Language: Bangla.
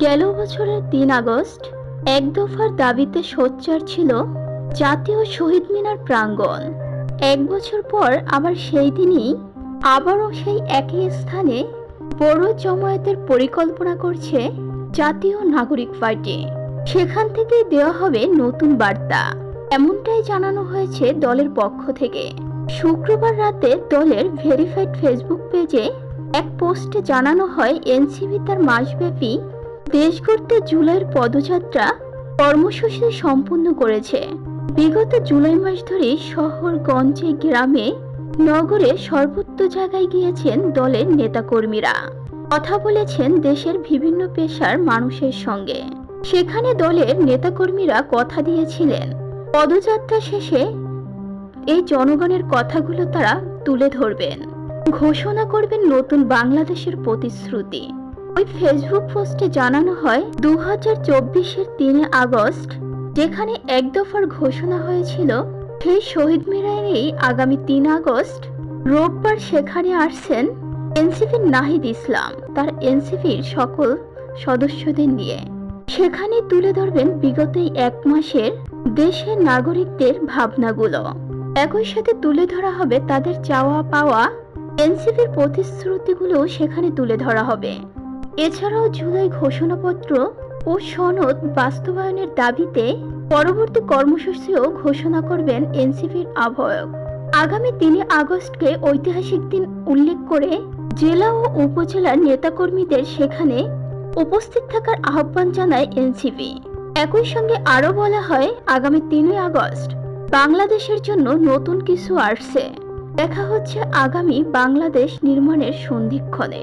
গেল বছরের তিন আগস্ট এক দফার দাবিতে সোচ্চার ছিল জাতীয় শহীদ মিনার প্রাঙ্গণ। এক বছর পর আবার সেই দিনই আবারও সেই একই স্থানে বড় জমায়েতের পরিকল্পনা করছে জাতীয় নাগরিক পার্টি। সেখান থেকেই দেওয়া হবে নতুন বার্তা। এমনটাই জানানো হয়েছে দলের পক্ষ থেকে। শুক্রবার রাতে দলের ভেরিফাইড ফেসবুক পেজে এক পোস্টে জানানো হয় এনসিবি তার মাসব্যাপী দেশ ঘুরতে জুলাইয়ের পদযাত্রা কর্মসূচি সম্পূর্ণ করেছে। বিগত জুলাই মাস ধরে শহর গঞ্জে গ্রামে নগরে সর্বত্র জায়গায় গিয়েছেন দলের নেতাকর্মীরা। কথা বলেছেন দেশের বিভিন্ন পেশার মানুষের সঙ্গে। সেখানে দলের নেতাকর্মীরা কথা দিয়েছিলেন। পদযাত্রা শেষে এই জনগণের কথাগুলো তারা তুলে ধরবেন। ঘোষণা করবেন নতুন বাংলাদেশের প্রতিশ্রুতি। ওই ফেসবুক পোস্টে জানানো হয় দু হাজার চব্বিশের তিনে আগস্ট, যেখানে এক দফার ঘোষণা হয়েছিল সেই শহীদ মিনারেই আগামী তিন আগস্ট, রোববার সেখানে আসছেন এনসিপির নাহিদ ইসলাম, তার এনসিপির সকল সদস্যদের নিয়ে। সেখানে তুলে ধরবেন বিগত এক মাসের দেশের নাগরিকদের ভাবনাগুলো। একই সাথে তুলে ধরা হবে তাদের চাওয়া পাওয়া এনসিপির প্রতিশ্রুতিগুলো সেখানে তুলে ধরা হবে। এছাড়াও জুলাই ঘোষণাপত্র ও সনদ বাস্তবায়নের দাবিতে পরবর্তী কর্মসূচিও ঘোষণা করবেন এনসিপির আহ্বায়ক। আগামী তিনে আগস্টকে ঐতিহাসিক দিন উল্লেখ করে জেলা ও উপজেলার নেতাকর্মীদের সেখানে উপস্থিত থাকার আহ্বান জানায় এনসিপি। একই সঙ্গে আরও বলা হয়, আগামী তিনই আগস্ট বাংলাদেশের জন্য নতুন কিছু আসছে। দেখা হচ্ছে আগামী বাংলাদেশ নির্মাণের সন্ধিক্ষণে।